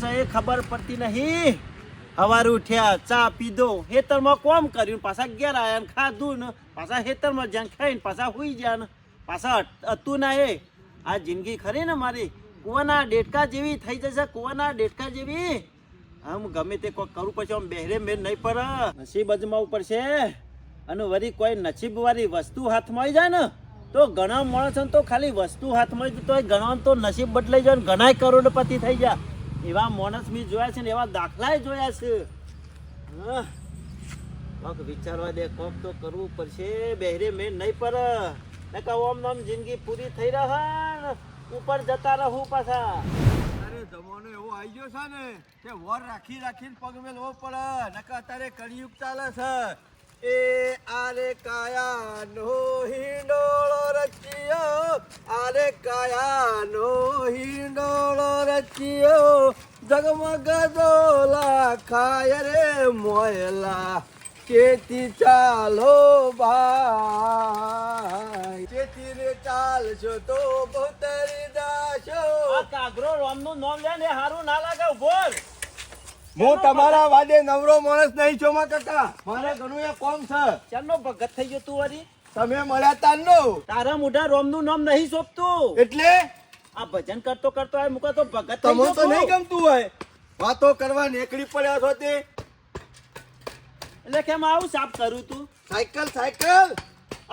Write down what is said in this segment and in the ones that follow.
છે એ ખબર પડતી નહીં. સવાર ઉઠ્યા, ચા પીધો. હેતરમાં કોમ કર્યું પાછા ઘેર આવ્યા ને ખાધું ને પાછા હેતરમાં જ્યાં ખાઈને પાછા હુઈ ગયા ને પાછા હતું ના એ. આ જિંદગી ખરી ને મારી? કુવાના ડેટકા જેવી થઈ જશે, કુવાના ડેટકા જેવી. આમ ગમે તે કોઈ કરવું પછી આમ બહેરે મેર નહીં પડે. નસીબ અજમાવવું પડશે. અને વળી કોઈ નસીબ વાળી વસ્તુ હાથમાં આવી જાય ને, તો ઘણા માણસો તો ખાલી વસ્તુ હાથમાં આવી તો ઘણા તો નસીબ બદલાઈ જાય ઘણા કરોડપતિ થઈ જાય એવા માણસ મેં જોયા છે ને એવા દાખલાય જોયા છે. કોક વિચારવા દે, કોક તો કરવું પડશે. બહેરે મેં નહીં પડે નકા ઓમ નામ જિંદગી પૂરી થઈ રહે ઉપર જતા રહું પાછા. અરે, જમાનો એવો આવી ગયો છે ને કે વર રાખી રાખીને પગ મેલવો પડે. નકા અત્યારે કળિયુગ ચાલે છે. એ આરે કાયાનો હિંડોળો રચ્યો આરે કાયાનો હિંડોળો રચ્યો. જગમગ દોલા ખાય રે મોયલા, કેતી ચાલો ભાઈ. કેતી રે ચાલશો તો ભોતરી દાશો કાગરો રોમનું નામ લે ને હારું ના લાગે બોલ હું તમારા વાદે નવરો માણસ નહીં છો માં કાકા. મારે ઘણું એ કોમ છે. ચાલો ભગત થઈ ગયો તું વરી તમે મળ્યા તારનો. તારા મોઢા રોમનું નામ નહીં સોંપતું. એટલે? આ ભજન કરતો કરતો આ મુકા તો ભગત થઈ ગયો તો નહીં ગમતું હોય. વાતો કરવા નીકળી પડ્યા છો તે. એટલે કેમ આવું સાફ કરું તું? Cycle cycle.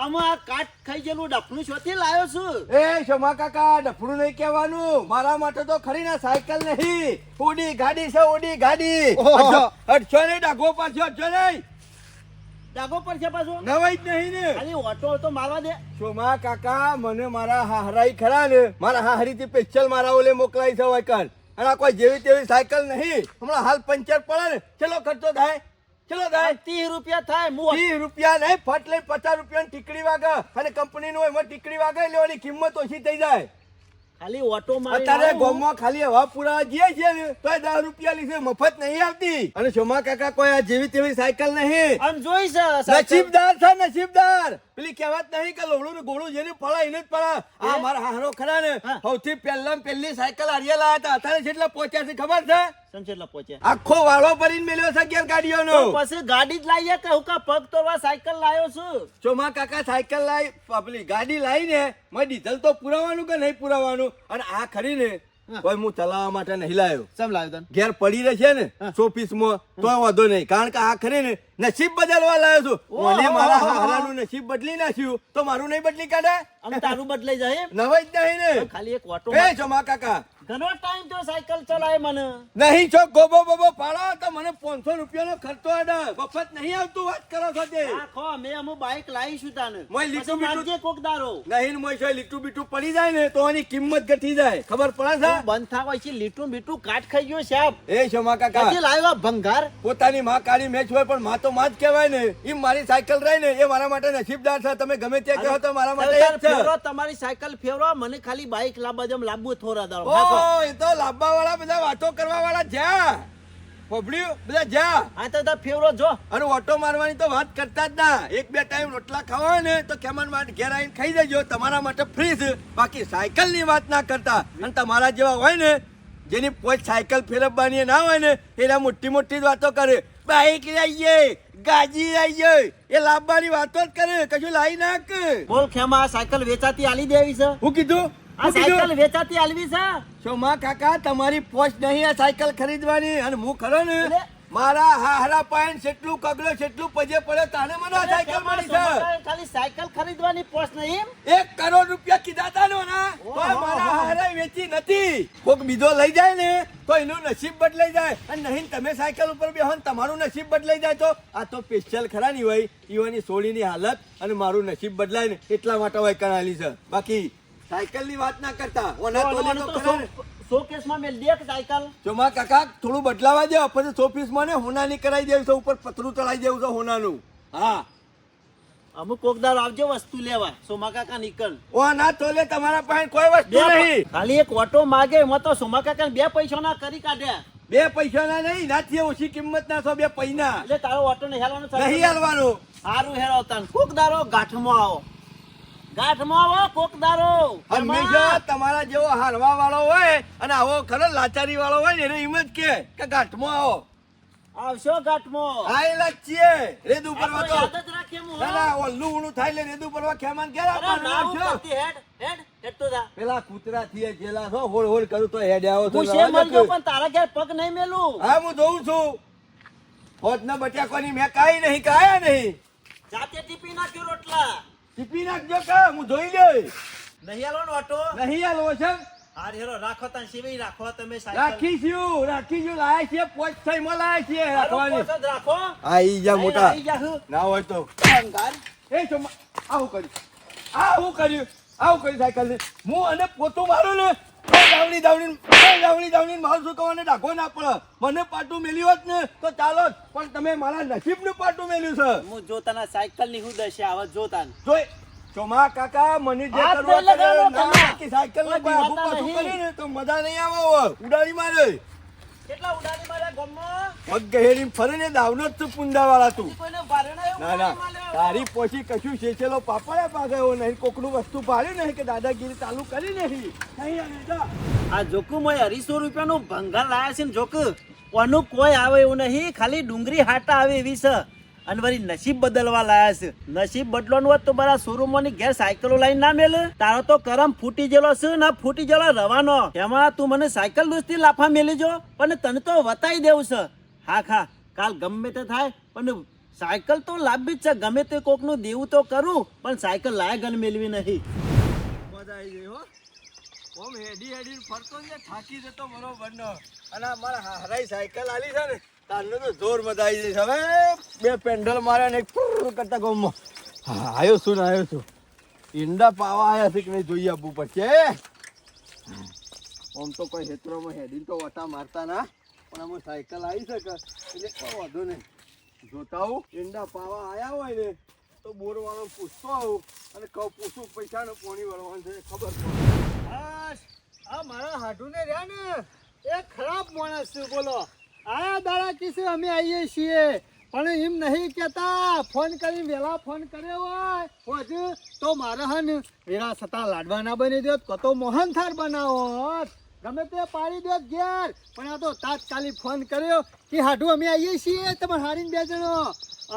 આમાં કાટ ખાઈ ગયેલું ડફનું શોથી લાવ્યો છું. એ શમા કાકા ડફડું નહીં કહેવાનું. મારા માટે તો ખરી ના સાયકલ નહીં. ઉડી ગાડી છે ઉડી ગાડી. અડછો નહીં ડાઘો પાછો અડછો નહીં. ડાગો પડશે પાછો? નવાઈ જ નહીં ને. ખાલી ઓટો તો મારવા દે. શોમા કાકા મને મારા હાહરાઈ ખરા ને. મારા હાહરીથી સ્પેશિયલ મારા ઓલે મોકલાઈ છે વાયકલ અને કોઈ જેવી તેવી સાયકલ નહીં. હમણાં હાલ પંચર પડે ને. ચલો ખર્ચો થાય. ચલો થાય ત્રીસ રૂપિયા થાય ત્રીસ રૂપિયા નહીં ફટ લઈ પચાસ રૂપિયાની ટીકડી વાગે. અને કંપની નું એમાં ટીકડી વાગે એની કિંમત ઓછી થઈ જાય. ખાલી ઓટો મારી અત્યારે ગોમમાં ખાલી હવા પુરાવા જઈએ છે તો દસ રૂપિયા લીધે મફત નહીં આવતી. અને સોમા કાકા કોઈ આ જેવી તેવી સાયકલ નહીં. આમ જોઈ છે નસીબદાર છે નસીબદાર. પેલી કહેવત નહીં કે લોડું ને ગોળું જેને પડા એને જ પડા આ મારા હારો ખરા ને સૌથી પહેલા પહેલી સાયકલ હારિયા લાયા હતા. અત્યારે જેટલા પહોંચ્યા છે ખબર છે? પહોંચ્યા આખો વાળો ભરીને મેલ્યો છે અગિયાર ગાડીઓનો પછી ગાડી જ લાવીએ કે હું કા પગ તોડવા સાયકલ લાવ્યો છું? ચોમા કાકા સાયકલ લાવી પેલી ગાડી લાવીને મેં ડીઝલ તો પુરાવાનું કે નહીં પુરાવાનું? અને આ ખરી ને કોઈ હું ચલાવવા માટે નહીં લાવ્યો સમ લાવ્યો તને? ઘેર પડી રહે છે ને શો પીસમાં માં તો વાંધો નહીં. કારણ કે આ ખરી ને નસીબ બદલવા લાવ્યો છું. મને મારા. હારાનું નસીબ બદલી નાખ્યું. તો મારું નહીં બદલી કાઢે? આમ તારું બદલાઈ જાય? નવાઈ જ નહીં ને. ખાલી એક ઓટો એ જમા કાકા. ઘણો ટાઈમ તો સાયકલ ચલાય મને. નહીં છો ગોબો બોબો પાડો. તો મને પાંચસો રૂપિયાનો ખર્ચો આડે. વખત નહીં આવતું વાત કરો છો તે આખો મેં અમુ બાઈક લાવીશું તાને. મોય લીટું બીટુ જે મારજે કોક દારો. નહીં મોય છે લીટું બીટું પડી જાય ને તો એની કિંમત ઘટી જાય. ખબર પડે છે? બંધ થાવ છે લીટું બીટુ કાટ ખાઈ ગયો સાહેબ. એ શમા કાકા. હજી લાવ્યો ભંગાર? પોતાની માં કાળી મેચ હોય પણ માં તો માં જ કહેવાય ને એ મારી સાયકલ રહી ને એ મારા માટે નસીબદાર છે. તમે ગમે ત્યાં કહો તો મારા માટે ફેરવો તમારી સાયકલ ફેરવો મને ખાલી બાઇક લાંબા જેમ લાંબુ થોરા ઓ એ તો લાંબા વાળા બધા વાતો કરવા વાળા જ્યાં પબડ્યું બધા જ્યાં આ તો તાર જો. અને ઓટો મારવાની તો વાત કરતા જ ના. એક બે ટાઈમ રોટલા ખાવા ને તો કેમન માટે ઘેર આવીને ખાઈ દેજો. તમારા માટે ફ્રી છે. બાકી સાયકલની વાત ના કરતા. અને તમારા જેવા હોય ને જેની પોચ સાયકલ ફેરવવાની ના હોય ને એના મોટી મોટી જ વાતો કરે. બાઈક લાવીએ ગાજી લાવીએ એ લાવવાની વાતો જ કરે કશું લાવી નાખ. બોલ ખેમા આ સાયકલ વેચાતી આલી દેવી છે? હું કીધું? આ સાયકલ વેચાતી આલવી છે? શોમા કાકા તમારી પોસ્ટ નહીં આ સાયકલ ખરીદવાની અને હું ખરો ને? મારા હાહરા પાયન જેટલું કગલો જેટલું પજે પડે તાને મને સાયકલ મળી છે? ખાલી સાયકલ ખરીદવાની પોસ નહીં એક કરોડ રૂપિયા કીધા તા નો ના તો મારા ઓહો. વેચી નથી. કોક બીજો લઈ જાય ને તો એનું નસીબ બદલાઈ જાય. અને નહીં તમે સાયકલ ઉપર બેહો ને તમારું નસીબ બદલાઈ જાય તો? આ તો સ્પેશિયલ ખરા ની હોય. ઈવાની સોળીની હાલત અને મારું નસીબ બદલાય ને એટલા માટે હોય કરાયેલી છે. બાકી સાયકલની વાત ના કરતા. ઓના તો. શોકેસમાં મેં દેખ સાયકલ જોમા કાકા થોડું બદલાવા દે પછી શોપીસમાં ને હોનાની કરાવી દેવું છે ઉપર પતરું ચડાવી દેવું છે હોનાનું. હા. અમુક કોકદાર આવજો વસ્તુ લેવા. સોમા કાકા નીકળ. ઓ ના તો લે તમારા પાસે કોઈ વસ્તુ નહીં. ખાલી એક ઓટો માગે એમાં તો સોમા કાકા બે પૈસા ના કરી કાઢ્યા બે પૈસા ના નહીં નાથી ઓછી કિંમત ના છો બે પૈના. એટલે તારો ઓટો ને હેલવાનો નહીં હાલવાનું. સારું હેરાવતા કોકદારો કોક દારો ગાંઠમાં આવો. ગાંઠમાં આવો કોકદારો હંમેશા તમારા જેવો હારવા વાળો હોય અને આવો ખરો લાચારી વાળો હોય ને એને એમ જ કે કે ગાંઠમાં આવો. આવશો ગાંઠમાં. આયેલા જ છીએ રેત ઉપર વાતો. જ ના ના ઓલું ઊણું થાય એટલે રેત ઉપર વા ખેમાન ના, હું આવશો. હેડ, હેડ, હેડ તો જા. પેલા કૂતરા થી જેલા છો હોળ હોળ કરું તો હેડ આવો તો હું મળજો કે. પણ તારા ઘેર પગ નહીં મેલું. હા હું જોઉં છું. હોજના કોની મેં કાઈ નહીં કાયા નહીં. જાતે ટીપી નાખ્યો રોટલા. ટીપી નાખજો કે હું જોઈ લે નહીં આલો ને ઓટો નહીં આલો છે. હાર હેરો રાખો તને સિવાય રાખો તમે સાયકલ. રાખીશું રાખીશું લાય છે પોચ થઈ માં લાય છે રાખવાની રાખો. આઈ જા મોટા. આઈ જા હું. ના હોય તો. અંગાર એ છો આવું કર્યું. આવું કર્યું આવું કર્યું સાયકલ ને હું અને પોતું મારું ને દાવણી દાવણી દાવણી દાવણી માલ શું કહેવાને ડાઘો ના પડે. મને પાટું મેલ્યું હોત ને તો ચાલો પણ તમે મારા નસીબનું પાટું મેલ્યું છે. હું જોતાના સાયકલની હું દશે આવા જોતા જોઈ. ચોમા કાકા મને જે કરવા કરે, ના, સાયકલ ને પાછું કરી ને તો મજા નહીં આવે. ઉડાડી મારે. કેટલા ઉડાડી માર્યા ગામમાં? પગ ગહેરી ફરે ને દાવનો જ તું. પુંડાવાળા તું ના એવું ના ના. ઉડાડી માર્યા? તારી પછી કશું શેચેલો પાપડે પાકે નહીં. કોકનું વસ્તુ પાડ્યું નહીં કે દાદાગીરી ચાલુ કરી નહીં. નહીં આ જોકુ મેં અઢીસો રૂપિયાનું ભંગાર લાયા છે ને જોક. કોનું કોઈ આવે એવું નહીં. ખાલી ડુંગળી હાટા આવે એવી છે. અને વળી નસીબ બદલવા લાયા છે. નસીબ બદલવાનું હોત તો મારા શોરૂમોની ઘેર સાયકલો લઈને ના મેલ. તારો તો કરમ ફૂટી ગયેલો છે ને ફૂટી ગયેલો રવાનો. એમાં તું મને સાયકલ દોસ્તી લાફા મેલી જો પણ તને તો વતાઈ દેવું છે. હા, ખા, કાલ ગમે તે થાય, પણ સાયકલ તો લાભી જ છે. ગમે તે કોકનું દેવું તો કરું, પણ સાયકલ લાયક ગન મેળવી નહીં. મજા આવી ગઈ હો. ઓમ હેડી હેડી ફરતો ને, થાકી જતો બરોબર અને મારા હરાઈ સાયકલ આલી છે ને તારનો તો જોર મજા આવી જઈશ. હવે બે પેન્ડલ માર્યા ને કરતા ગમો. હા આવ્યો છું ને આવ્યો છું. ઈંડા પાવા આવ્યા છે કે નહીં જોઈએ આપવું પડશે. આમ તો કોઈ હેતરોમાં હેડી તો વટા મારતા ના, પણ આમાં સાયકલ આવી શકે એટલે કોઈ વાંધો નહીં. જોતા આવું, ઈંડા પાવા આવ્યા હોય ને, તો બોરવાળો પૂછતો આવું અને કહું, પૂછું પૈસાનો પોણી વળવાનું છે, ખબર પડે. આ મારા હાડુને રહ્યા ને, એ ખરાબ માણસ છે, બોલો. આ દાડા કિસે અમે આવીએ છીએ. પણ એમ નહીં કેતા ફોન કરી વેલા ફોન કર્યો હોય હોજ તો મારે હન વેરા છતાં લાડવા ના બની દો કતો મોહન થાર બનાવો ગમે તે પાડી દો ઘેર. પણ આ તો તાત્કાલિક ફોન કર્યો કે હાડું અમે આવીએ છીએ તમે હારીને બે જણો.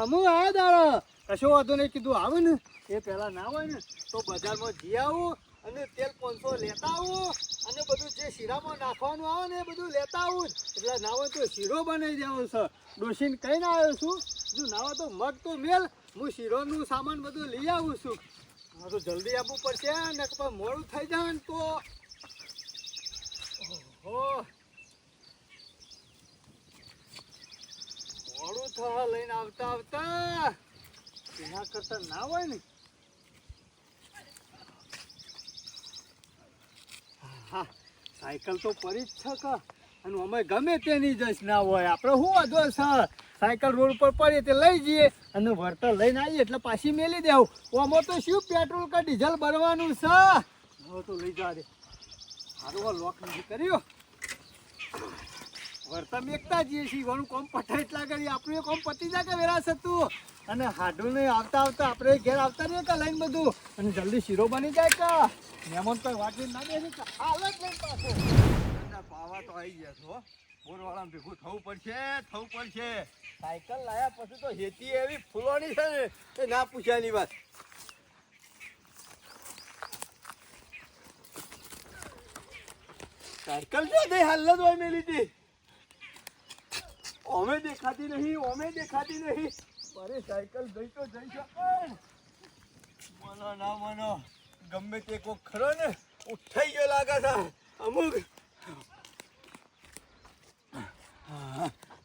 અમુ આ દાડા. કશો વાંધો નહીં, કીધું આવે ને. એ પહેલાં ના હોય ને, તો બજારમાં જઈ આવું. અને તેલ પાંચસો લેતા આવું અને બધું જે શીરામાં નાખવાનું આવે ને એ બધું લેતા આવું. એટલે નાવો તો શીરો બનાવી દેવો છે. ડોસીને કહીને આવ્યો છું? જો નાવો તો મગ તો મેલ, હું શીરોનું સામાન બધું લઈ આવું છું. હા તો જલ્દી આપવું પડશે ને કે મોડું થઈ જાય ને તો. ઓહો. મોડું થવા લઈને આવતા આવતા, એના કરતા ના હોય ને? હા, સાયકલ તો પડી જ છે અને અમે ગમે તેની જશ ના હોય. આપણે શું વાંધો છે? સાયકલ રોડ પર પડી તે લઈ જઈએ અને વળતર લઈને આવીએ એટલે પાછી મેલી દેવું. આમાં તો શું પેટ્રોલ કે ડીઝલ ભરવાનું છે? હવે તો લઈ જવા દે. સારું લોક નથી કર્યો. વર્તમ એકતા જઈએ છીએ. ઘણું કોમ પટાય એટલા કરી આપણું કોમ પતી જાય કે હતું અને હાડું ને આવતા આવતા આપણે ઘેર આવતા રહીએ કે લઈને બધું. અને જલ્દી શીરો બની જાય કા મહેમાન તો વાટી ના દે કે હાલ જ લઈને પાછો. પાવા તો આવી ગયા છો બોરવાળા ભેગું થવું પડશે થવું પડશે. સાયકલ લાયા પછી તો હેતી એવી ફૂલોની છે એ ના પૂછ્યાની વાત. સાયકલ છે નહીં હાલ જ હોય મેલી હતી ઓમે દેખાતી નહીં ઓમે દેખાતી નહીં. મારે સાયકલ જઈ તો જઈ શકો મનો ના મનો. ગમે તે કોક ખરો ને, ઉઠાઈ ગયો લાગે છે. અમુક.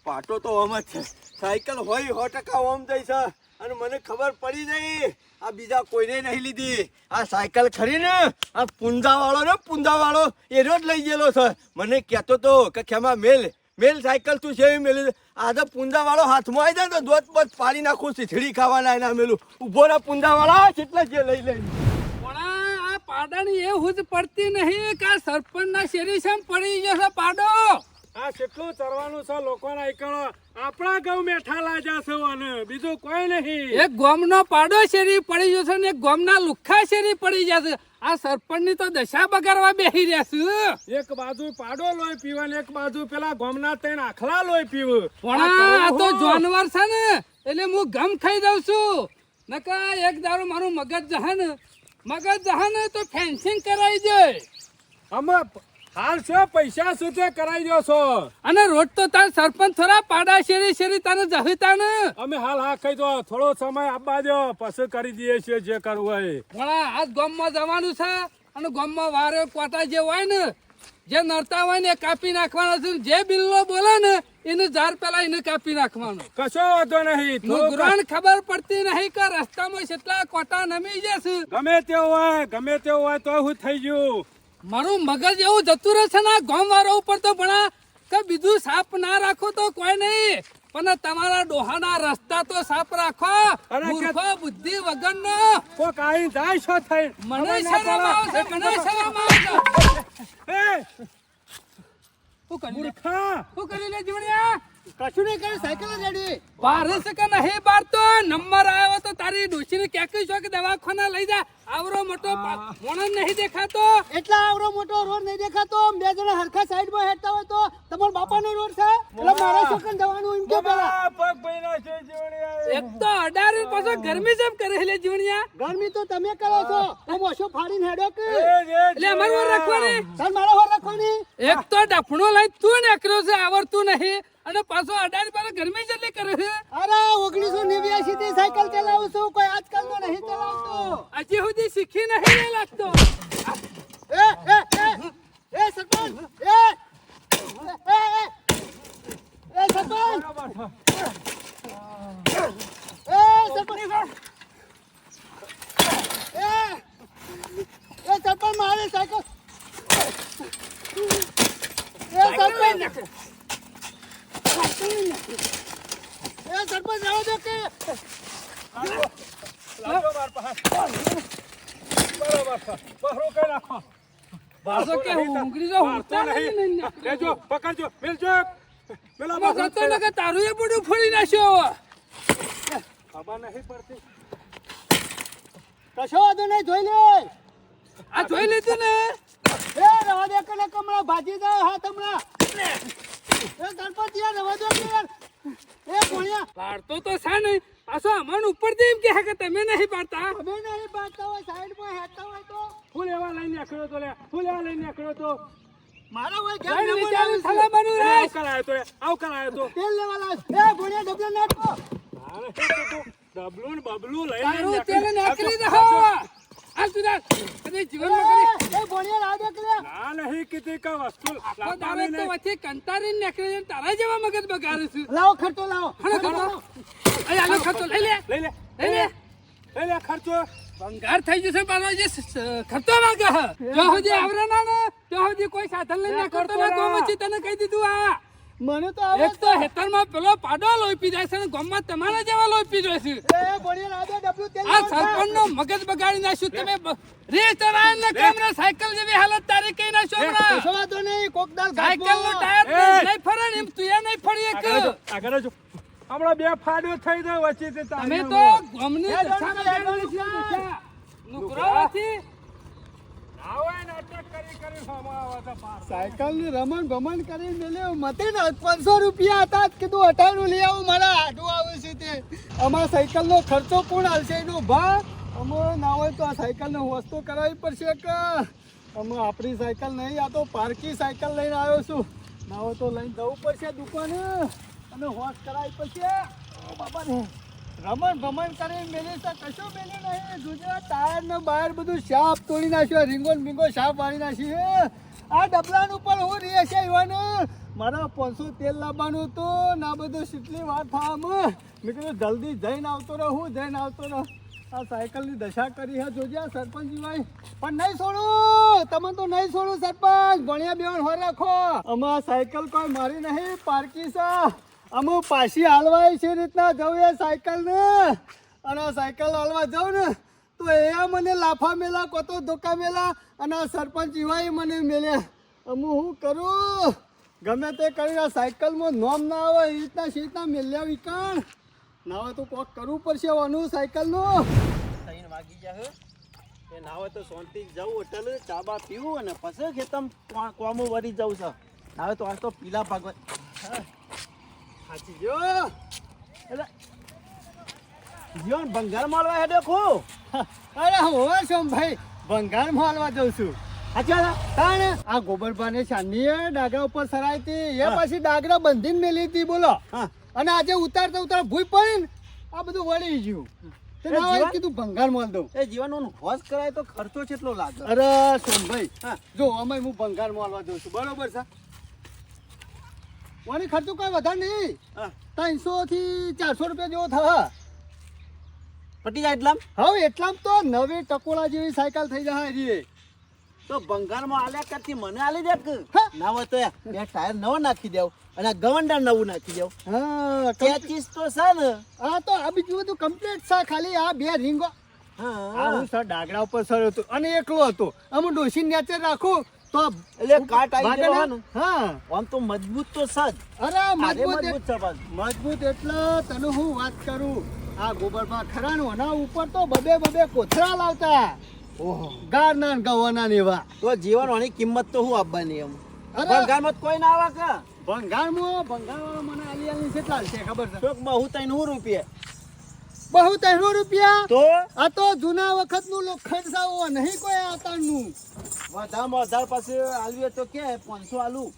પાટો તો ઓમ જ છે. સાયકલ હોય, સો ટકા ઓમ જાય છે. અને મને ખબર પડી જઈ આ બીજા કોઈને નહીં લીધી. આ સાયકલ ખરી ને, આ પુંજાવાળો ને પુંજાવાળો એનો જ લઈ ગયેલો છે. મને કહેતો તો કે ખેમા મેલ મેલ સાયકલ તું છે એવી મેલી આજે પુંજા વાળો હાથમાં આવી જાય ને તો દોત બોત પાડી નાખું શીથડી ખાવાના એના મેલું. ઊભો ના પૂંજાવાળા કેટલા જે લઈ લઈ પણ આ પાડાની એ હુજ પડતી નહીં કે આ સરપંચના શેરી સામે પડી ગયો છે પાડો. આ કેટલું ચરવાનું છે લોકોના એકણો આપણા ઘઉં મેઠા લાજા છે અને બીજું કોઈ નહીં. એક ગોમનો પાડો શેરી પડી જશે ને એક ગોમના લુખ્ખા શેરી પડી જશે આ સરપંચની તો દશા બગાડવા બેસી રહ્યા છે. એક બાજુ પાડો લોહી પીવે ને એક બાજુ પેલા ગોમના ત્રણ આખલા લોહી પીવે. પણ આ તો જાનવર છે ને એટલે હું ગમ ખાઈ દઉં છું. નકા એક દારો મારું મગજ જહન મગજ જહન તો ફેન્સિંગ કરાવી દે અમે હાલ શું પૈસા સુધી કરાવી દો છો. અને રોજ તો તાર સરપંચ થોડા પાડા શેરી શેરી તને જહીતા ને અમે હાલ હા કહી દો થોડો સમય આપવા દો પછી કરી દઈએ છીએ જે કરવું હોય. પણ આજ ગામમાં જવાનું છે અને ગામમાં વારે કોટા જે હોય ને જે નડતા હોય ને એ કાપી નાખવાના છે જે બિલ્લો બોલે ને એને ઝાર પેલા એને કાપી નાખવાનો. કશો વાંધો નહીં થોડુંક ખબર પડતી નહીં કે રસ્તામાં કેટલા કોટા નમી જશે. ગમે તે હોય ગમે તે હોય તો હું થઈ ગયું. મારું મગજ એવું જતું રહેશે ને ગામ વાળા ઉપર તો ભણા કે બીજું સાપ ના રાખો તો કોઈ નહીં. પણ તમારા ડોહાના રસ્તા તો સાફ રાખો. મૂર્ખો બુદ્ધિ વગરનો. કોક આઈ જાય છો થઈ મને શરમ આવશે મને શરમ આવશે. એ, હું કરી લે જીવણિયા? કશું નહીં કરે સાયકલ જ રેડી. બારસ કે નહીં બાર નંબર આવ્યો તો તારી ડોશીને ક્યાંક છો? કે દવાખાના લઈ જા. આવરો મોટો મોણસ નહીં દેખાતો. એટલા આવડો મોટો રોડ નહીં દેખાતો. બે જણા હરખા સાઈડમાં હોય તો તમારા બાપાનો રોડ છે? એટલે મારે છોકરાને જવાનું એમ કે પેલા. પગ ભઈના છે જીવણીયા. એક તો અડારી પાછો ગરમી જેમ કરે લે જીવણિયા. ગરમી તો તમે કરો છો. હું. ઓછો ફાડીને હેડો કે? એ, એ, એટલે અમારે રાખવાની તાર મારો રાખવાની. એક તો ડફણો લઈ તું નીકળ્યો છે આવડતું નહીં. અને પાછો અડારી પાસે ગરમી જેટલી કરે છે. અરે ઓગણીસો નેવ્યાસી થી સાયકલ ચલાવું છું કોઈ આજકાલ નો નહીં ચલાવતો. હજી સુધી શીખી નહીં લાગતો. એ એ એ એ સરપંચ એ એ એ એ સરપંચ. એ સરપંચ. એ એ સરપંચ મારે સાયકલ. એ સરપંચ. એ સરપંચ જાઓ દો કે લાવજો માર પાસે. બરોબર બહરો કઈ નાખો. પાછો કે ઊંઘરી જો મારતો નહીં. નહીં લેજો, પકડજો, મેલજો. પેલા આમાં બહરો ને કે તારું એ બધું ફોડી નાખ્યો હવે. ખબર નહીં પડતી. કશો વાંધો નહીં જોઈ લે આ જોઈ લીધું ને એ રવા દે કે કમળા ભાજી જાય હાથ હમણાં એ ગણપત યાર રવા દો યાર. એ કોણિયા પાડતો તો છે નહીં પાછો અમન ઉપરથી એમ કહે કે તમે નહીં પાડતા. અમે નહીં પાડતા હોય સાઈડમાં હેતા હોય તો. ફૂલ એવા લઈને નીકળ્યો તો લે. ફૂલ એવા લઈને નીકળ્યો તો. મારા હોય ઘેર જઈને મહેમાન વિચારું આવે છે. સલામનું અરે, રહેશ. આવ કરાયો તો આવ કરાયો તો. તેલ લેવા લાવ. એ ભોળિયા ડબલા નાખો. હાલે, શું તું? ડબલું બબલું લઈને તારું તેલ નાખી દે આવજો, હો. આવજો. આ સુધાર જીવનમાં કરી એ કે લે ના નહીં કીધી કે વસ્તુ આખો લાવવાની તો. વચ્ચે નીકળે છે તારા જેવા મગજ બગાડે છે. લાવો ખર્ચો લાવો. હણે ખર્ચો લઈ લે. લઈ લે. લઈ લે. લઈ લે ખર્ચો. ભંગાર થઈ જશે મારો જે ખર્ચો માંગે. છે જો સુધી આવરે ના તો કોઈ સાધન લઈને ના કરતો ના ગોમ વચ્ચે તને કહી દીધું આ. મને તો એક તો હેતરમાં પેલો પાડો લોહી પી જાય છે અને ગામમાં તમારા જેવા લોહી પી જાય છે. એ તેલ આ સરપંચ નો મગજ બગાડી નાખ્યું. તમે બ- રે ચરાયણ ને કેમરા સાયકલ જેવી હાલત તારી કઈ નાખ્યો હમણાં. કશો વાંધો નહીં કોક દાલ સાયકલ નો ટાયર નહીં ફરે ને એમ તું એ નહીં ફરી એક. આગળ જો હમણાં બે ફાડ્યો થઈ ગયો વચ્ચે તે તમે. તો ગામની એ દશા દોડો, બગાડી દોડો, નાખી, દશા. નુકરાવાથી આવો એ નાટક કરી કરી હમણાં આવે તો પાર. સાયકલની રમણ ભમણ કરી મેલ્યો મતે પાંચસો રૂપિયા હતા કીધું, અઠાણું લઈ આવું, મારા આડું આવે છે તે. અમારા સાયકલ નો ખર્ચો કોણ હાલશે એનો ભાવ અમે, ના હોય તો આ સાયકલ ને વસ્તુ કરાવવી પડશે કે અમે, આપણી સાયકલ નહીં, આ તો પાર્કી સાયકલ લઈને આવ્યો છું. ના હોય તો લઈને જવું પડશે દુકાને. અને હોશ કરાવી પડશે. ઓ બાપા ને રમણ ભમણ કરી મેલેસા કશું મેલી નહીં. ગુજરાત ટાયર ને બહાર બધું સાપ તોડી નાખ્યો. રીંગોન બીંગો સાપ વાળી નાખ્યું આ ડબલાન ઉપર હું રહે છે, ઈવાને. મારા પાંચસો તેલ લાવવાનું હતું ના બધું સીટલી વાર થામ મેં કીધું, જલ્દી જઈને આવતો રહો, હું જઈને આવતો રહો. આ સાયકલની દશા કરી હે જોજે આ સરપંચ ભાઈ પણ નહીં છોડું. તમે તો નહીં છોડું સરપંચ. ભણ્યા બેવણ હોય રાખો. આમાં સાયકલ કોઈ મારી નહીં, પારકી અમે પાછી હાલવાય છે રીતના જવું એ સાયકલ ને અને સાયકલ હાલવા જાઉં ને, તો એ મને લાફા મેલા, કોતો ધોકા મેલા, અને આ સરપંચ એવાય મને મેલ્યા અમુ હું કરું? ગમે તે કરીને આ સાયકલમાં નોમ ના આવે, એ રીતના રીતના મેલ્યા વિકણ. ના હોય તો કોક કરવું પડશે આનું સાયકલનું. થઈને વાગી જાય એ ના હોય તો શાંતિ જવું હોટલ ચાબા પીવું, અને પછી ખેતમ કોમું વળી જવું છે. ના હોય તો આજ તો પીલા ભાગવા સાચી જો એટલે જીવન ભંગાર મારવા હેડે ખો. અરે હોવે સોમ ભાઈ ભંગાર માલવા જઉં છું. અચ્છા તાણ? આ ગોબરભાને ચાંદીએ ડાગરા ઉપર સરાઈ હતી. એ પછી ડાગરા બંધીને મેલી હતી બોલો. હા. અને આજે ઉતારતા ઉતાર ભૂઈ પડી ને આ બધું વળી ગયું. તે ના હોય કીધું ભંગાર માલ દઉં. એ જીવનનો હોશ કરાય તો ખર્ચો કેટલો લાગે? અરે સોમભાઈ હા. જો અમે હું ભંગાર માલવા જઉં છું. બરોબર છે? મને ખર્ચો કઈ વધારે નહીં. હા. ત્રણસો થી ચારસો રૂપિયા જેવો થવા પટી જાય એટલામ? હવે એટલામ તો નવી ટકોળા જેવી સાયકલ થઈ જાય રી તો ભંગારમાં આલ્યા કરતી મને આલી દે કે? હા. ના હોય તો બે ટાયર નવો નાખી દેવ અને ગવંડા નવું નાખી દેવ. હા કમ- તો છે ને. આ તો આ બીજું બધું કમ્પ્લીટ છે ખાલી આ બે રીંગો. હા. હું સર ડાગડા ઉપર સર હતો અને એકલો હતો. અમે ડોસી નેચર રાખું. તો એટલે કાટ આવી ગયો ને? ને. હા. આમ તો મજબૂત તો છે અરે મજબૂત મજબૂત એટલે તને હું વાત કરું? આ ગોબરમાં ખરાનું એના ઉપર તો બબે બબે કોથરા લાવતા. ઓહો. ગારના ને ગવાના ને એવા. તો જીવનની કિંમત તો હું આપવાની એમ. ભંગારમાં કોઈ ના આવે કે? ભંગારમાં? ભંગાર મને આલી આલી કેટલા છે ખબર છે? ચોક બહુ તૈન હું રૂપિયા? બહુ ત્રણસો રૂપિયા? તો? આ તો જૂના વખતનું લોખંડ સાવો નહીં કોઈ આતાનું વધારમાં વધારે પાસે આલવીએ તો કે પાંચસો આલુ.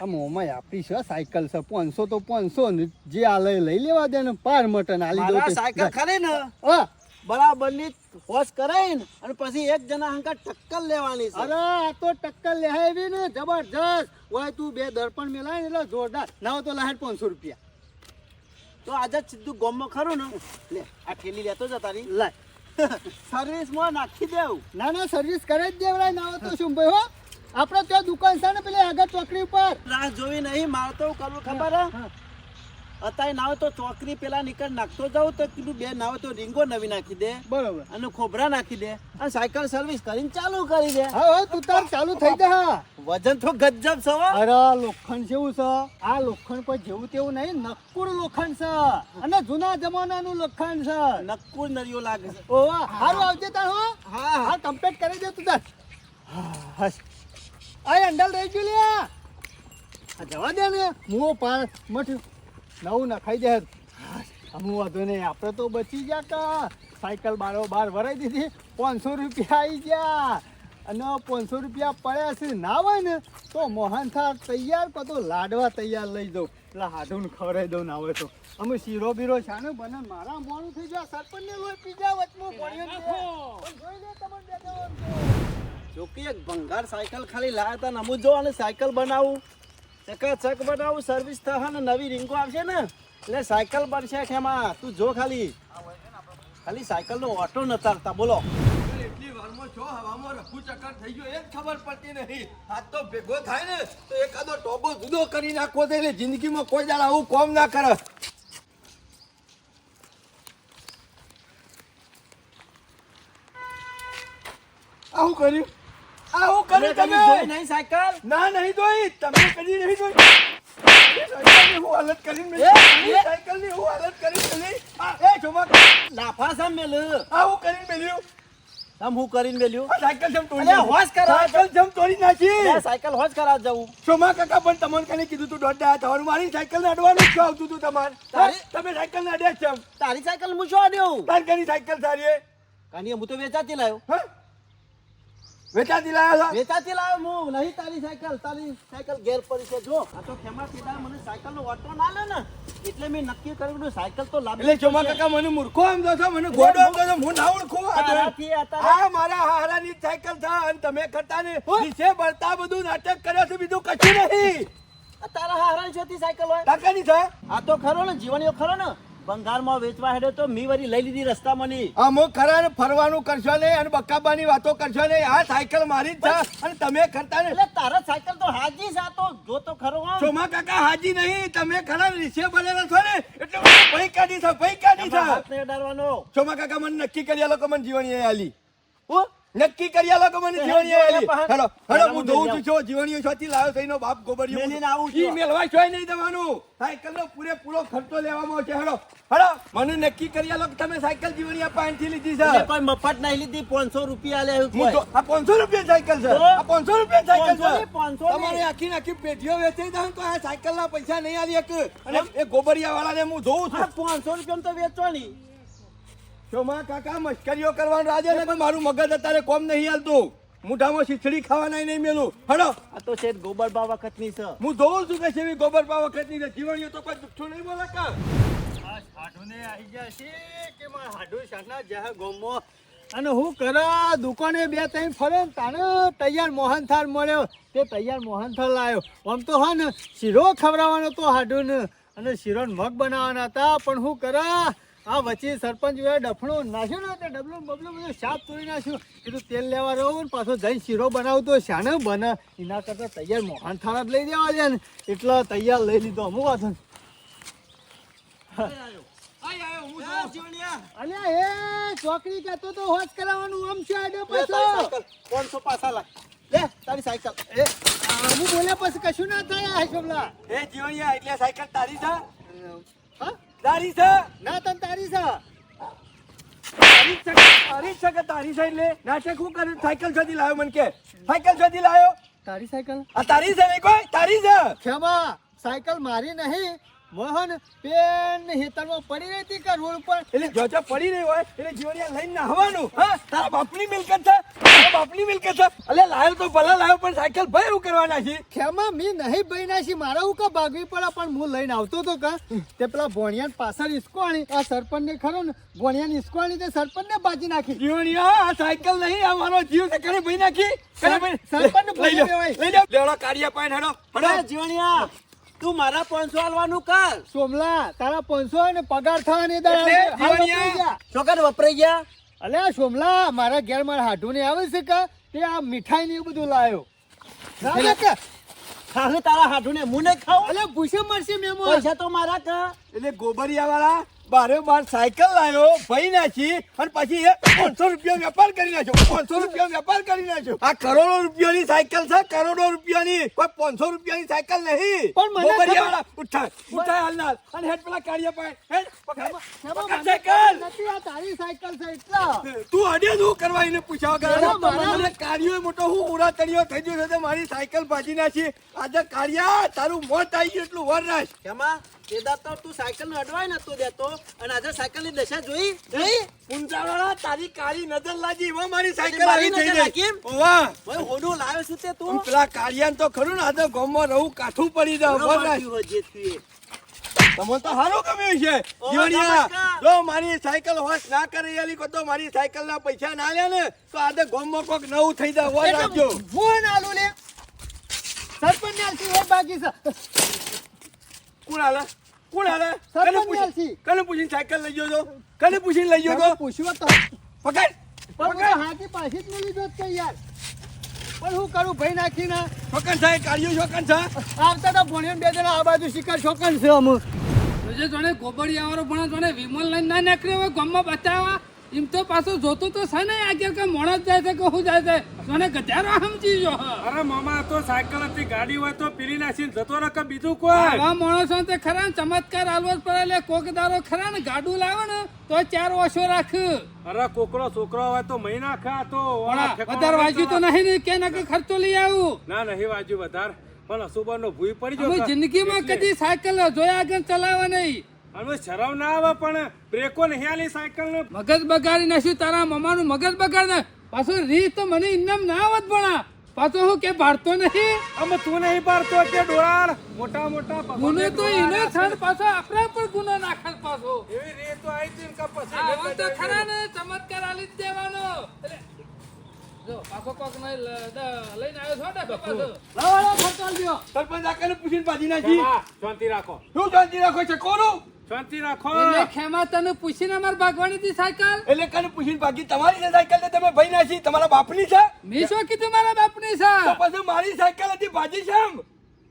આ મોમાં આપી છે સાયકલ છે પાંચસો તો પાંચસો ને જે આ લઈ લઈ લેવા દે ને પાર મટન આલી દઉં સાયકલ ખરે ને? હા. બરાબરની હોશ કરાઈને અને પછી એક જણા હંકા ટક્કર લેવાની છે. અરે આ તો ટક્કર લેહાવી ને જબરજસ્ત. હોય તું બે દર્પણ મેલાય ને એટલે જોરદાર. ના હોય તો લાહેર પાંચસો રૂપિયા. તો આજે સીધું ગોમમાં ખરું ને? લે આ ઠેલી લેતો જ તારી. લાય. સર્વિસમાં નાખી દેવું. ના ના સર્વિસ કરે જ દેવડાય ના તો શું ભાઈ હો? આપણે ત્યાં દુકાન છે ને પેલી આગળ ચોકડી ઉપર. રાહ જોવી નહીં મારતો કરવું ખબર હા. અત્યારે ના હોય તો ચોકરી પેલા નીકળ નાખતો જાઉં તો કીધું બે ના હોય તો રીંગો નવી નાખી દે બરોબર. અને ખોબરા નાખી દે અને સાયકલ સર્વિસ કરીને ચાલુ કરી દે. હા તું તાર ચાલુ થઈ જા. હા વજન તો ગજબ છે. અરે લોખંડ જેવું છે. આ લોખંડ કોઈ જેવું તેવું નહીં નક્કુર લોખંડ છે. અને જૂના જમાનાનું લોખંડ છે. નક્કુર નરિયો લાગે છે. ઓ હારું આવજે તાર હો. હા હા. કમ્પ્લીટ કરી દે તું તાર હા આ અંડલ રહી ગયું લ્યા. આ જવા દે ને. હું પાર મઠ્યું. નવું નખાઈ દે હું વાંધો નહીં. આપણે તો બચી ગયા કા? સાયકલ બારો બાર ભરાઈ દીધી. પાંચસો રૂપિયા આવી ગયા. અને પાંચસો રૂપિયા પડ્યા છે. ના હોય ને તો મોહન થાળ તૈયાર કો તો લાડવા તૈયાર લઈ જાઉં. એટલે હાડું ખવડાવી દઉં ના હોય તો. અમે શીરો બીરો છાને બને. મારા મોડું થઈ જાય સરપંચ ને લોહી પી જાય વચમાં પડ્યો. પણ જોઈ લે તમને એક ભંગાર સાયકલ ખાલી લાયા હતા ને અમુ જો અને સાયકલ બનાવું. ચકાચક બનાવું સર્વિસ થશે ને નવી રિંગો આવશે ને? એટલે સાયકલ બનશે ખેમાં. તું જો ખાલી. ખાલી સાયકલનો ઓટો નતારતા તારતા બોલો. એટલી વારમાં છો, હવામાં રફુ થઈ ગયો એ ખબર પડતી નહીં. હાથ તો ભેગો થાય ને, તો એકાદો ટોબો જુદો કરી નાખવો એટલે જિંદગીમાં કોઈ દાડા આવું કોમ ના કરે. આવું કર્યું? આવું કરી તમે નહીં સાયકલ? ના નહીં જોઈ. તમે કદી નહીં જોઈ. સાયકલની હું હાલત કરીને મેલી. સાયકલની હું હાલત કરીને મેલી. એ જોમાં લાફા સામ મેલ. આવું કરીને મેલ્યું. તમ હું કરીને મેલ્યું? સાયકલ જેમ તોડી હોશ કરાવો. સાયકલ જમ તોડી નાખી. સાયકલ હોજ કરાવ જવું. સોમા કાકા પણ તમને કને કીધું તું દોઢ દાડા થવાનું મારી સાયકલ ને અડવાનું શું આવતું તું તમારે? તારી- તમે સાયકલ ને અડ્યા છે તારી સાયકલ હું શું આડ્યો તાર સાયકલ સારી? કાની હું તો વેચાતી લાવ્યો હા? વેચાતી લાવ્યો છો? વેચાતી લાવ્યો હું નહીં તારી સાયકલ તારી સાયકલ ઘેર પડી છે. જો આ તો ખેમા સીધા મને સાયકલ નો ઓટો ના લે ને. એટલે મેં નક્કી કર્યું સાયકલ તો લાવી એટલે સોમા કાકા મને મૂર્ખો એમ દો છો મને ગોડો એમ દો હું ના ઓળખું આ મારા હારાની સાયકલ થા અને તમે કરતા ને નીચે બળતા બધું નાટક કર્યો છે બીજું કશું નહીં. તારા હારા છોતી સાયકલ હોય. કાકાની છે? આ તો ખરો ને જીવન ખરો ને. બંગાળમાં વેચવા હેડે તો મી વરી લઈ લીધી રસ્તામાં ની. અમુક ખરા ને ફરવાનું કરશો ને અને બકાબાની વાતો કરશો ને આ સાયકલ મારી જ છે અને તમે કરતા ને એટલે તારા સાયકલ તો હાજી છે તો. જો તો ખરો. સોમા કાકા હાજી નહીં. તમે ખરા રીસે બનેલા છો ને? એટલે ભય કાઢી છે ભય કાઢી છે. અડાડવાનો. સોમા કાકા મને નક્કી કરી આ લોકો મને જીવન એ આલી. હું? નક્કી કરી આલો કે મને જીવણી આવેલી. હેલો હેલો હું જોઉં છું છો જીવણીઓ છોથી લાવ્યો થઈનો બાપ ગોબરિયો મેલીને આવું છું. ઈ મેલવા છોય નહીં દેવાનું. સાયકલનો પૂરેપૂરો ખર્ચો લેવામાં આવશે. હેલો હેલો મને નક્કી કરી આલો કે તમે સાયકલ જીવણી આ પાંચથી લીધી છે. કોઈ મફત નહીં લીધી પાંચસો રૂપિયા લે હું તો આ 500 રૂપિયા સાયકલ છે. આ 500 રૂપિયા સાયકલ છે. ની, 500 ની. તમારે આખી નાખી પેઢીઓ વેચી દઉં તો આ સાયકલના પૈસા નહીં આલી એક. અને એ ગોબરિયા વાળાને હું જોઉં છું. પાંચસો રૂપિયા તો વેચવાની. શોમા કાકા મશ્કરીઓ કરવાનું રાજે ને મારું મગજ અત્યારે કોમ નહીં હાલતું. મુઠામાં શીછડી ખાવાના નહીં મેલું. હડો. આ તો શેઠ વખત વખતની છે? હું જોઉં છું કે છે ગોબર બા વખતની છે. જીવણીઓ તો કોઈ દુઃખું નહીં બોલે કા. આ હાડુને આવી ગયા છે કે મારા હાડુ શાના જહ ગોમો. અને હું કરા દુકાને બે ત્રણ ફરે ને તાણે તૈયાર મોહનથાળ મળ્યો. તે તૈયાર મોહનથાળ લાવ્યો આમ તો હા ને શીરો ખવડાવવાનો તો હાડુને. અને શીરોને મગ બનાવવાના હતા પણ હું કરા આ વચ્ચે સરપંચ ડફણો નાખ્યો ને તે ડબલું બબલું બધું સાફ તોડી નાખ્યું. એટલું તેલ લેવા રહ્યું ને પાછો જઈને શીરો બનાવતો શાને બને. એના કરતાં તૈયાર મોહનથાળ જ લઈ દેવા છે ને. એટલે તૈયાર લઈ લીધો અમુક વાત અલ્યા એ ચોકડી કહેતો તો હોશ કરાવવાનું આમ છે આડે પાછો. પાછા લાય. લે તારી સાયકલ. એ હું બોલ્યા પછી કશું ના થાય આ શોભલા એ જીવણીયા એટલે સાયકલ તારી છે. તારી છે? ના તન તારી છે. તારી છે કે- તારી છે એટલે? નાટક હું કરું? સાયકલ શોધી લાવ્યો મને કે. સાયકલ શોધી લાવ્યો તારી સાયકલ? આ તારી છે નહીં કોઈ? તારી છે? ખેમા સાયકલ મારી નહીં. મોહન પેન હેતરમાં પડી રહી હતી કે રોડ પર? એટલે જો જો પડી રહી હોય એટલે જીવણીયા લઈને નાહવાનું. હા તારા બાપની મિલકત છે તારા બાપની મિલકત છે. એટલે લાયો તો ભલે લાયો પણ સાયકલ ભાઈ હું કરવાના છે ખેમા મી નહીં બન્યા છે મારા હું કા ભાગવી પડે પણ હું લઈને આવતો તો કા. તે પેલા ભોણિયાન પાછળ ઈસકોણી આ સરપંચ ને ખરો ને ભોણિયાન ઈસકોણી તે સરપંચ ને બાજી નાખી. જીવણીયા આ સાયકલ નહીં આ મારો જીવ છે કરે ભાઈ નાખી? કરે ભાઈ સરપંચને લઈ લો લઈ લો લેવડો કાઢીએ પાણી હેડો હેડો જીવણિયા તું મારા પાંચસો આલવાનું કર. સોમલા તારા પાંચસો ને પગાર થવાની. છોકર વપરાઈ ગયા. અલ્યા સોમલા મારા ઘેર મારા હાડુ ને આવે છે કે? તે આ મીઠાઈ ને એવું બધું લાયો. ના તારા હાથું ને હું નહીં ખાઉં? અલ્યા ભૂસે મળશે મેમો પૈસા તો મારા કા. એટલે ગોબરિયા વાળા બારે બાર સાયકલ લાવ્યો ભાઈ નાખી અને પછી એ પાંચસો રૂપિયા વેપાર કરી નાખ્યો. પાંચસો રૂપિયા વેપાર કરી નાખ્યો. આ કરોડો રૂપિયાની સાયકલ છે કરોડો રૂપિયાની. કોઈ પાંચસો રૂપિયાની સાયકલ નહીં. પણ મને ઉઠાય ઉઠાય હાલના અને હેડ પેલા કાઢીએ મને સાયકલ. નથી આ તારી સાયકલ છે એટલા. તું અડે શું કરવા એને પૂછ્યા વગર મારા- મને કાર્યો મોટો હું ઉડા તળિયો થઈ ગયો છે તો મારી સાયકલ ભાજી નાખી. આજે કાર્યા તારું મોત આવી ગયું એટલું વર રાખ. કેમાં તો તું સાયકલ અડવાય નતો દેતો. અને આજે સાયકલની દશા જોઈ? જોઈ? પુંજાવાળા તારી કાળી નજર લાગી. એમાં મારી સાયકલ આવી થઈ ગઈ. લાગી? વાહ. ભાઈ હોડું લાવ્યો છું તે તું? પેલા કાળિયાને તો ખરું ને આજે ગામમાં રહું કાઠું પડી જાય ઘણો વર રાખ વાંચ્યું હોય જે તું એ. તમને તો સારું ગમ્યું છે. જીવણિયા. જો મારી સાયકલ હોશ ના કરે એલી કો તો મારી સાયકલ ના પૈસા ના લે ને તો આજે ગામમાં કોક નવું થઈ જાય. વર રાખજો. હું લે. સરપંચ ને હોય બાકી છે કોણ કોણ હાલે કને પૂછી- કને પૂછીને સાયકલ લઈ ગયો છો કને પૂછીને લઈ ગયો પૂછ્યો છો પૂછ્યું તો. પકડ! પકડ! હાથી પાછી જ નહીં લીધો કે યાર પણ હું કરું ભાઈ નાખીને? પકડ સાહેબ કાઢ્યું છો કન છે આવતા તો ભણ્યો બે જણા આ બાજુ શિકાર છોકન છે અમુક. જોજે જોડે ગોબડિયા વાળો જોને વિમલ લઈને ના નીકળ્યો હોય ગામમાં બચાવવા એમ તો પાછું જોતું તો છે ને આગળ કે મોણસ જાય છે કે હું જાય છે. મને ગધારો સમજી જો અરે મામા તો સાયકલ હતી ગાડી હોય તો પીરી નાખીને જતો રહે કે બીજું કોઈ? આ માણસો તે ખરા ને ચમત્કાર આલવો જ પડે એટલે કોક ખરા ને ગાડું લાવે ને તો ચાર ઓછો રાખ. અરે કોકરો છોકરો હોય તો મહિના ખા તો વાજ્યું વધારે વાંચ્યું તો નહીં ને કે ના ખર્ચો લઈ આવું? ના નહીં વાજ્યું વધારે. પણ અસુબર નો ભૂઈ પડી ગયો જિંદગીમાં કદી સાયકલ જોયા આગળ ચલાવવા નહીં. હવે શરમ ના આવે પણ બ્રેકો નહીં આલી સાયકલ ને મગજ બગાડી નાખ્યું તારા મમાનું મગજ બગાડને. પાછું રીત તો મને ઇનામ ના આવત ભણા પાછો હું કે ભારતો નહીં? અમે તું નહીં પાડતો કે ડોળાર? મોટા મોટા ગુનો તો એને છે પાછો આપણા પર ગુનો નાખે પાછો. એવી રીત તો આવી હતી ને પછી આવો તો ખરા ને ચમત્કાર આલી જ દેવાનો. જો પાછો કોક ને લઈને આવ્યો છો ને આલજો સરપંચ આકાને પૂછીને પાછી નાખી. શાંતિ રાખો. શું શાંતિ રાખો છે? કોનું? શાંતિ રાખો. એટલે ખેમા તને પૂછીને અમાર ભાગવાની હતી સાયકલ? એટલે કને પૂછીને બાકી તમારી છે સાયકલ ને તમે ભાઈ નાખી તમારા બાપની છે? મેં શું કીધું મારા બાપની તો છે પછી મારી સાયકલ હતી ભાજી છે એમ.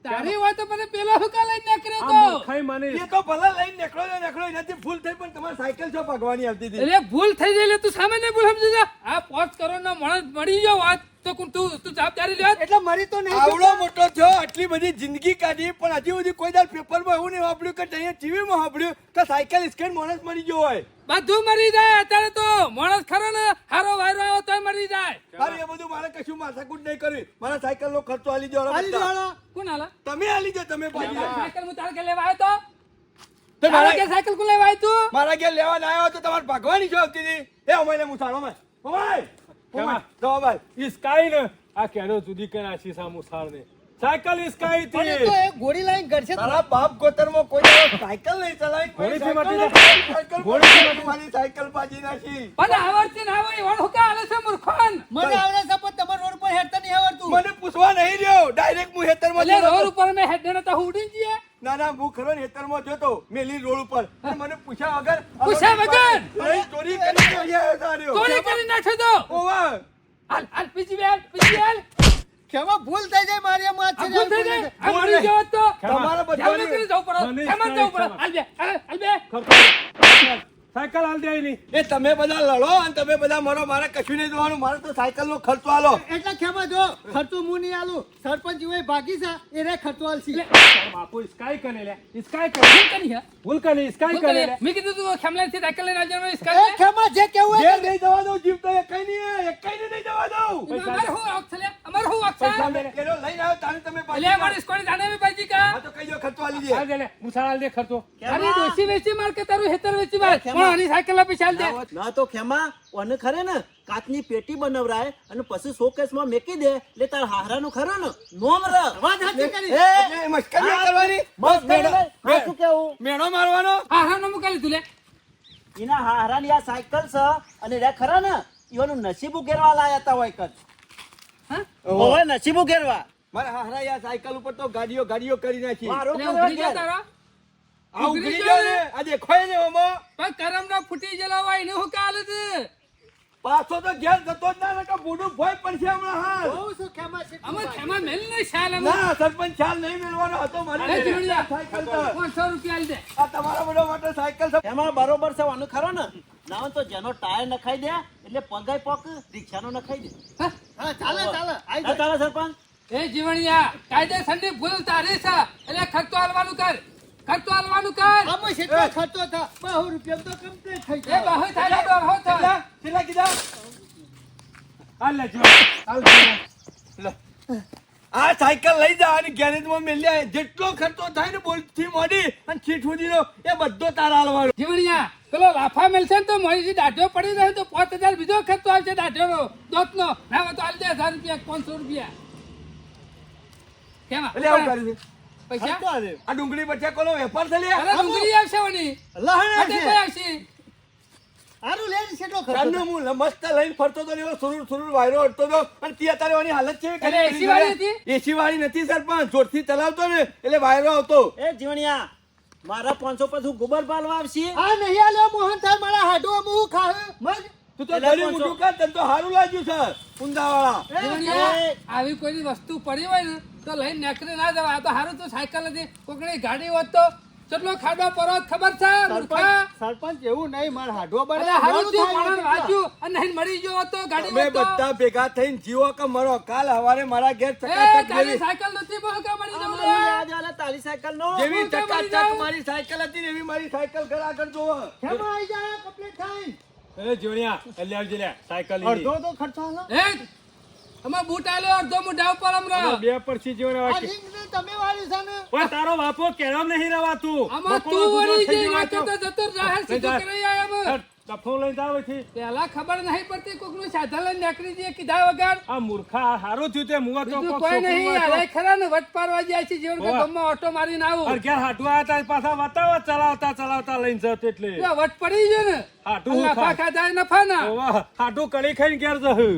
તારી હોય તો મને પેલો હુકા લઈને નીકળ્યો તો. માની એ તો ભલે લઈને નીકળ્યો નીકળ્યો નીકળો એનાથી ભૂલ થઈ પણ તમારી સાયકલ છો ભાગવાની આવતી હતી. એટલે ભૂલ થઈ ગઈ એટલે તું સામાન્ય ભૂલ સમજી જા. આ પાંચ કરોડ નો માણસ મળી ગયો વાત તો કોણ તું તું જવાબદારી લે? એટલે મરી તો નહીં આવડો મોટો થયો આટલી બધી જિંદગી કાઢી પણ હજી સુધી કોઈ દાડ પેપરમાં એવું નહીં વાપર્યું કે અહીંયા ટીવીમાં વાપર્યું કે સાયકલ સ્કેન માણસ મરી ગયો હોય. બધું મરી જાય અત્યારે તો માણસ ખરો ને હારો વાયરો આવ્યો તોય મરી જાય. અરે એ બધું મારે કશું માથાકૂટ નહીં કરી મારા સાયકલ નો ખર્ચો આલી દો હાલી બધા. કોણ આલા? તમે આલી દો તમે પાછી સાયકલ હું તારે કે લેવા આવ્યો તો? તો મારા ઘેર સાયકલ કુ લેવા આવ્યો તું? મારા ઘેર લેવા ના આવ્યો તો તમારે ભગવાની જો આવતી હતી? એ અમારે મુસાડો અમે અમાય કેમાં? જો ભાઈ ઇસ્કાઈ ને આ કેનો જુદી કર્યા છે સામુ સાળને. સાયકલ ઇસ્કાઈ પણ એ થી તો એ ગોળી લાઈન ઘરશે તો. તારા બાપ ગોતરમાં કોઈ સાયકલ નહીં ચલાવી ઘોડીથી સાયકલ મટી નહીં જા. સાયકલ ઘોડીથી પાડી મારી સાયકલ પાજી નાખી. પણ આવડતી ના આવડી વણ હુકા છે મૂર્ખોન. મને આવડે છે પણ તમાર રોડ પર હેડતા નહીં આવડતું. મને પૂછવા નહીં રહ્યો. ડાયરેક્ટ હું હેતરમાં એટલે જતો. રોડ ઉપર મેં હેઠળ તો ઉડી જઈએ. ના ના હું ખરો ને હેતરમાં જતો મેલી રોડ ઉપર. મને પૂછ્યા વગર પૂછ્યા વગર? ચોરી કરી ચોરી કરી નાખ્યો તો? ઓવા. હાલ હાલ પીજી બેલ પીજી બેલ કેમાં ભૂલ થઈ જાય મારી વાત છે ભૂલ થઈ જાય? આ મરી ગયો તો? તમારા બધા જવું પડે કેમાં જવું પડે હાલ બે હાલ હાલ બે. સાયકલ હાલ દે નહીં એ તમે બધા લડો અને તમે બધા મરો મારે કશું નહીં જોવાનું મારે તો સાયકલ નો ખર્ચો આલો. એટલે ખેમા જો ખર્ચો હું નહીં આલું. સરપંચ હોય ભાગી છે રે ખર્ચો આલશી. બાપુ સ્કાય કરે લે સ્કાય કરે. ભૂલ કરી હે? ભૂલ કરે સ્કાય કરે લે. મેં કીધું તું ખેમલા થી સાયકલ લઈને આવજો એ ખેમા જે કેવું હોય નહીં જવા દઉં જીવ તો કઈ નહીં એકઈ નહીં જવા દઉં. અમાર હું આખ છે અમાર હું પૈસા છે મેં કેરો લઈને આવ્યો તારે તમે પાછી લે મારી સ્કોડી જાણે મે પાછી કા તો કઈ જો ખર્ચો આલી દે. હાલ દે લે મુસાળ હાલ દે ખર્ચો. અરે ડોસી વેચી માર કે તારું હેતર વેચી માર? આની સાયકલ પૈસા દે. ના તો ખેમા ઓને ખરે ને કાચની પેટી બનાવરાય અને પછી શોકેસમાં મેકી દે. એટલે તાર હારાનું ખરો ને નોમ ર. વાત સાચી કરી. એ, મસ્કરી કરવાની. બસ મેળો- મેળો. હા, શું કેવું? મેળો મારવાનો? હા હા મુકાલી તું લે. એના હારાની આ સાયકલ છે અને રે ખરા ને ઈવાનું નસીબ ઉકેરવા લાયા તા હોય કદ. હા? નસીબ ઉકેરવા મારા હારા યા સાયકલ ઉપર તો ગાડીઓ ગાડીઓ કરી નાખી. મારો આ ઉઘડી ગયો ને. આજે ખોય ને ઓમો. પણ કરમ ના ફૂટી ગયેલા હોય એને હું કાલ છે પાછો તો ઘેર જતો જ ના કે બુડું ભોય પડશે હમણાં હાલ. બહુ શું ખેમા છે અમે ખેમા મેલ ને શાલ અમે ના સરપંચ ખ્યાલ નહીં મેળવાનો હતો મારી. અરે જીવડિયા. સાયકલ તો. પાંચસો રૂપિયા આલ દે. આ તમારા બધા માટે સાયકલ છે. એમાં બરોબર છે વાનું ખરો ને? ના તો જેનો ટાયર નખાઈ દે એટલે પગાઈ પોક રિક્ષાનો નખાઈ દે. હા? ચાલે ચાલે. આઈ ચાલે સરપંચ. એ જીવણિયા કાયદેસરની ભૂલ તારી છે. એટલે ખર્ચો આલવાનું કર. ખર્ચો આલવાનું કર. આમાં કેટલો ખર્ચો થા. બહુ રૂપિયા તો કમ્પ્લીટ થઈ એ જાય. બહુ થાય તો બહુ થાય. કેટલા? કીધા? હાલ લે જો. હાલ લે. આ સાયકલ લઈ જા અને ગેરેજમાં મેલ્યા જેટલો ખર્ચો થાય ને બોલથી મોડી અને સીટ સુધીનો એ બધો તારા આલવાનો જીવણિયા પેલો લાફા મેલશે ને તો મોડી દાઢો પડી જાય તો પાંચ હજાર બીજો ખર્ચો આવશે દાઢોનો દોતનો. ના તો આલ દે હજાર રૂપિયા પાંચસો રૂપિયા. કેમ? એટલે આવું કર્યું પૈસા? આ ડુંગળી બચ્ચા કોલો વેપાર છે લે અરે ડુંગળી આવશે વળી લહણ આવશે. કોઈ આવશે? હારું લે કેટલો ખર્ચો કાનનો હું મસ્ત લઈને ફરતો તો એવો સુરુર સુરુર વાયરો અડતો તો અને તી અત્યારે એની હાલત છે કે એસી વાળી હતી? એસી વાળી નથી સરપંચ જોરથી ચલાવતો ને એટલે વાયરો આવતો. એ જીવણિયા મારા પાંચસો પછી ગોબર પાલવા આવશે? આ નહીં આલ્યો મોહન થાળ મારા હાડો હું ખાવ. મગ? તું તો એટલે મોટું કર તને તો સારું લાગ્યું છે. ઊંધાવાળા. આવી કોઈ વસ્તુ પડી હોય ને તો લઈને નીકળી ના જવા આ તો સારું તો સાયકલ હતી. કોકડી ગાડી હોત તો કેટલો ખાડો પરો ખબર છે સરપંચ એવું નહીં માર હાડવો બને. હારું થયું માણસ વાંચ્યું અને નહીં મરી ગયો હોત તો ગાડી અમે બધા ભેગા થઈને જીવો કે મરો? કાલ હવારે મારા ઘેર ચકાચક જેવી સાયકલ નથી બહુ કે મરી જવું રે. યાદ આલે તારી સાયકલ નો જેવી ચકાચક મારી સાયકલ હતી એવી મારી સાયકલ ઘર આગળ જોવો. કેમ આઈ જાય કમ્પ્લીટ થાય એ જોણિયા આવજે લે સાયકલ અડધો તો ખર્ચો આલો. એ અમે બૂટ આલ્યો અડધો મોઢા ઉપર હમણાં. બે પરથી જીવન આ તમે છે ને? તારો બાપો કેરામ નહીં રવાતું. તું વળી જઈ જતો જાહેર સીધો કરી આયા અમે. લઈ લઈને જાવ અહીંથી. પેલા ખબર નહીં પડતી કોકનું સાધન લઈને નીકળી જઈએ કીધા વગર આ મૂર્ખા હારું થયું તે મુવા તો કોઈ નહીં અરે ખરા ને વટ પારવા જાય છે જેવું કે. ગમમાં ઓટો મારીને આવું અરે ઘેર હાટવા હતા પાછા વતાવ ચલાવતા ચલાવતા લઈને જત એટલે વટ પડી ગયો ને હાટુ નફા? ખાધા નફા ના હાટુ કળી ખાઈને ઘેર જહું